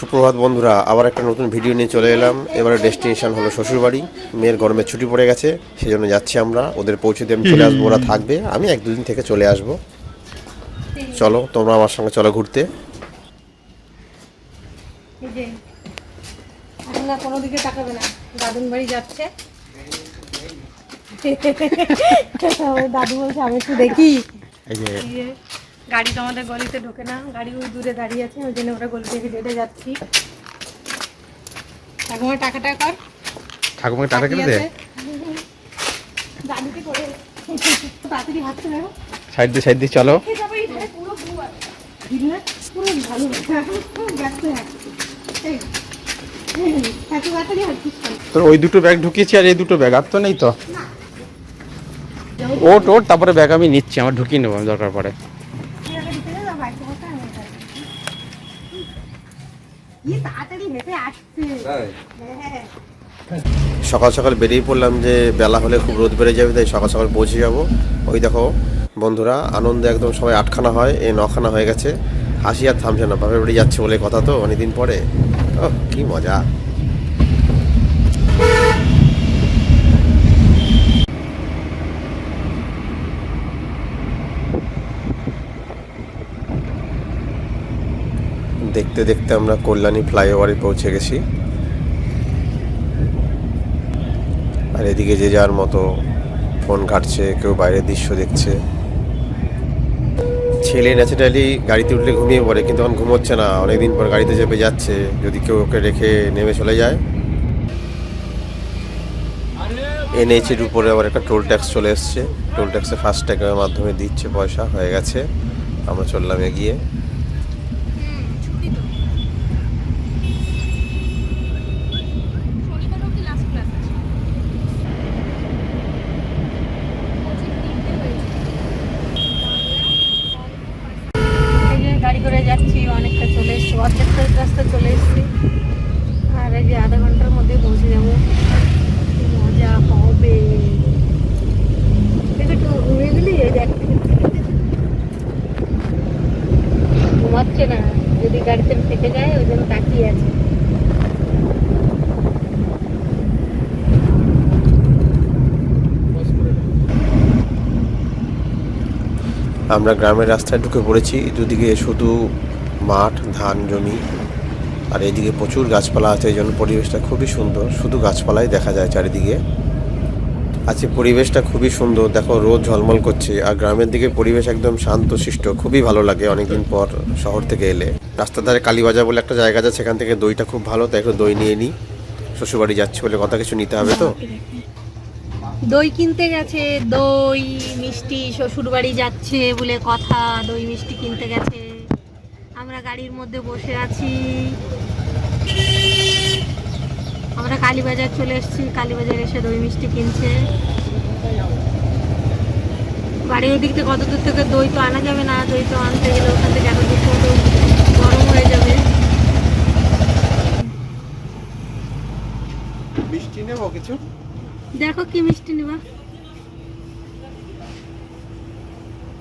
সুপ্রভাত বন্ধুরা আবার একটা নতুন ভিডিও নিয়ে চলে এলাম। এবারে ডেস্টিনেশন হলো শ্বশুরবাড়ি। মেয়ের গরমের ছুটি পড়ে গেছে সেই জন্য যাচ্ছি আমরা। ওদের পৌঁছে দিয়ে আমি চলে আসব ওরা থাকবে। আমি এক দুদিন থেকে চলে আসব। চলো তোমরা আমার সঙ্গে চলো ঘুরতে। এই যে এখন না কোনো দিকে তাকাবে না। দাদুন বাড়ি যাচ্ছে। দাদু বলছে আমি একটু দেখি। গাড়ি তো আমাদের গলিতে ঢোকে না গাড়ি ওই দূরে দাঁড়িয়ে আছে ওই জন্য ওরা গলি থেকে হেঁটে যাচ্ছি। ঠাকুমার টাকাটা কর। ঠাকুমাকে টাটা বাকি আছে। দাদুকে করে তাড়াতাড়ি হাঁটতে হবে সাইড দিয়ে সাইড দিয়ে চলো। পুরো ভুল? তোর ওই দুটো ব্যাগ ঢুকিয়েছি আর এই দুটো ব্যাগ আর তো নেই তো। ওট ওট তারপরে ব্যাগ আমি নিচ্ছি আমার ঢুকিয়ে নেব আমি দরকার পড়ে তুই আগে ঢুকে যা, বাইকে বসে আমি এটা করব। কি তাড়াতাড়ি হেঁটে আসছে হ্যাঁ সকাল সকাল বেরিয়ে পড়লাম যে বেলা হলে খুব রোদ বেড়ে যাবে তাই সকাল সকাল পৌঁছে যাব। ওই দেখো বন্ধুরা আনন্দে একদম সবাই আটখানা হয় এ নখানা হয়ে গেছে। হাসি আর থামছে না বাপের বাড়ি যাচ্ছে বলে কথা তো অনেকদিন পরে। ও কি মজা। দেখতে দেখতে আমরা কল্যাণী ফ্লাইওভারে পৌঁছে গেছি। আর এদিকে যে যার মতো ফোন ঘাটছে, কেউ বাইরের দৃশ্য দেখছে। ছেলে ন্যাচারালি গাড়িতে উঠলে ঘুমিয়ে পড়ে, কিন্তু এখন ঘুমোচ্ছে না। অনেকদিন পর গাড়িতে চেপে যাচ্ছে, যদি কেউ ওকে রেখে নেমে চলে যায়। এনএইচের উপরে আবার একটা টোল ট্যাক্স চলে এসছে। টোল ট্যাক্সে ফাস্ট ট্যাগের মাধ্যমে দিচ্ছে পয়সা, হয়ে গেছে। আমরা চললাম এগিয়ে এই যে গাড়ি করে যাচ্ছি অনেকটা চলে এসছি অর্ধেকটা রাস্তা চলে এসছি। আর এই আধা ঘণ্টার মধ্যে পৌঁছে যাব। মজা হবে। একটু ঘুমিয়ে গেলি এই দেখ ঘুমাচ্ছে না। যদি গাড়িতে থেকে যায়, ওই জন্য তাকিয়ে আছে। আমরা গ্রামের রাস্তায় ঢুকে পড়েছি। দুদিকে শুধু মাঠ, ধান, জমি। আর এদিকে প্রচুর গাছপালা আছে, এই জন্য পরিবেশটা খুবই সুন্দর। শুধু গাছপালাই দেখা যায় চারিদিকে। আজকে পরিবেশটা খুবই সুন্দর। দেখো, রোদ ঝলমল করছে, আর গ্রামের দিকে পরিবেশ একদম শান্ত শিষ্ট খুবই ভালো লাগে অনেকদিন পর শহর থেকে এলে। রাস্তার ধারে কালীবাজার বলে একটা জায়গা আছে, সেখান থেকে দইটা খুব ভালো, তাই একটু দই নিয়ে নিই শ্বশুরবাড়ি যাচ্ছি বলে কথা কিছু নিতে হবে তো? দই কিনতে গেছে, দই, মিষ্টি, শ্বশুরবাড়ি যাচ্ছে বলে কথা, দই, মিষ্টি কিনতে গেছে। আমরা গাড়ির মধ্যে বসে আছি। আমরা কালীবাজার চলে এসেছি। কালীবাজার এসে দই মিষ্টি কিনছে। বাড়ির ওদিক থেকে কত দূর থেকে দই তো আনা যাবে না দই তো আনতে গেলে ওখান থেকে এত দূর পর্যন্ত গরম হয়ে যাবে। মিষ্টি নেব কিছু? দেখো কি মিষ্টি নেবা।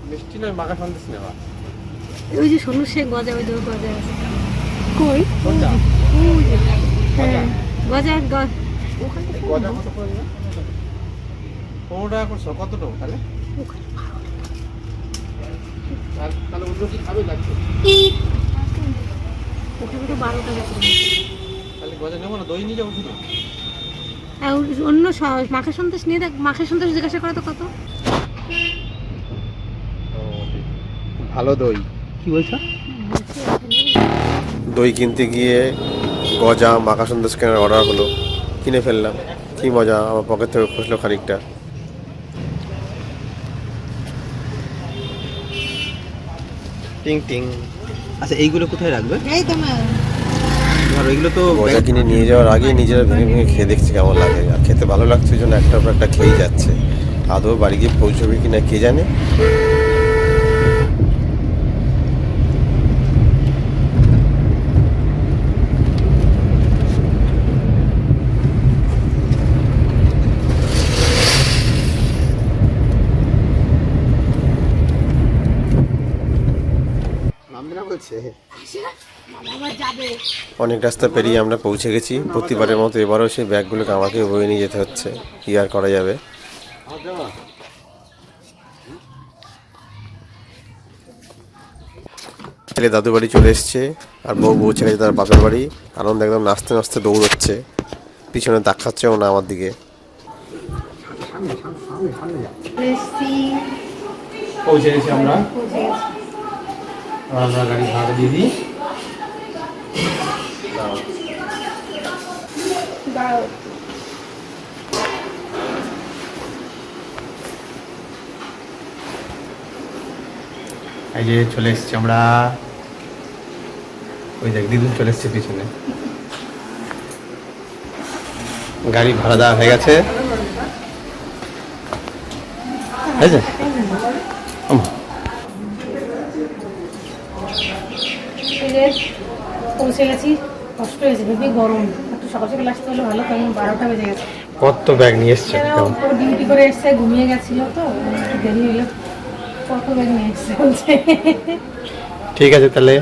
মিষ্টি নয় মাখা সন্দেশ নেওয়া ওই যে সোনু সে গজা ওই দেখো গজা আছে। কই? হ্যাঁ গজা? গ- গজা কত টাকা করছ। কত টাকা তাহলে আর তাহলে অন্য কি খাবে লাগছে ওখানে তো বারো টাকা তাহলে গজা নেব না দই নিয়ে যাব শুধু? অন্য মাখা সন্দেশ নিয়ে দেখ মাখা সন্দেশ জিজ্ঞাসা করো তো কত? ভালো দই। কি বলছো? দই কিনতে গিয়ে গজা মাখা সন্দেশ কেনার অর্ডার হলো কিনে ফেললাম। কি মজা আমার পকেট থেকে খসলো খানিকটা। টিং টিং। আচ্ছা এইগুলো কোথায় রাখবে? এই তোমার ধরো এগুলো তো গজা কিনে নিয়ে যাওয়ার আগে নিজেরা ভেঙে ভেঙে খেয়ে দেখছি কেমন লাগে। আর খেতে ভালো লাগছে জন্য একটার পর একটা খেয়েই যাচ্ছে। আদৌ বাড়ি গিয়ে পৌঁছবে কিনা কে জানে নামবে না বলছে অনেক রাস্তা পেরিয়ে আমরা পৌঁছে গেছি। প্রতিবারের মতো এবারও সেই ব্যাগগুলোকে আমাকে বয়ে নিয়ে যেতে হচ্ছে। কি আর করা যাবে? ছেলে দাদু বাড়ি চলে এসছে আর বউ বউ ছেলে তার বাপের বাড়ি। আনন্দ একদম নাচতে নাচতে দৌড়চ্ছে। পিছনে তাকাচ্ছেও না আমার দিকে। পৌঁছে গেছি আমরা। পৌঁছে গেছি। এবার আমরা গাড়ি ভাড়া দিয়ে দিই। এই যে চলে এসেছি আমরা। ওই দেখ দিদুন চলে এসছে পিছনে। গাড়ি ভাড়া দেওয়া হয়ে গেছে। হয়েছে? উম, পৌঁছে গেছি। কষ্ট হয়েছে হেবি গরম। একটু সকাল সকাল আসতে হলে ভালো কারণ বারোটা বেজে গেছে। কত ব্যাগ নিয়ে এসছে ডিউটি করে এসছে ঘুমিয়ে গেছিল তো একটু দেরি হলো। কত ব্যাগ নিয়ে এসছে বলছে। ঠিক আছে তাহলে।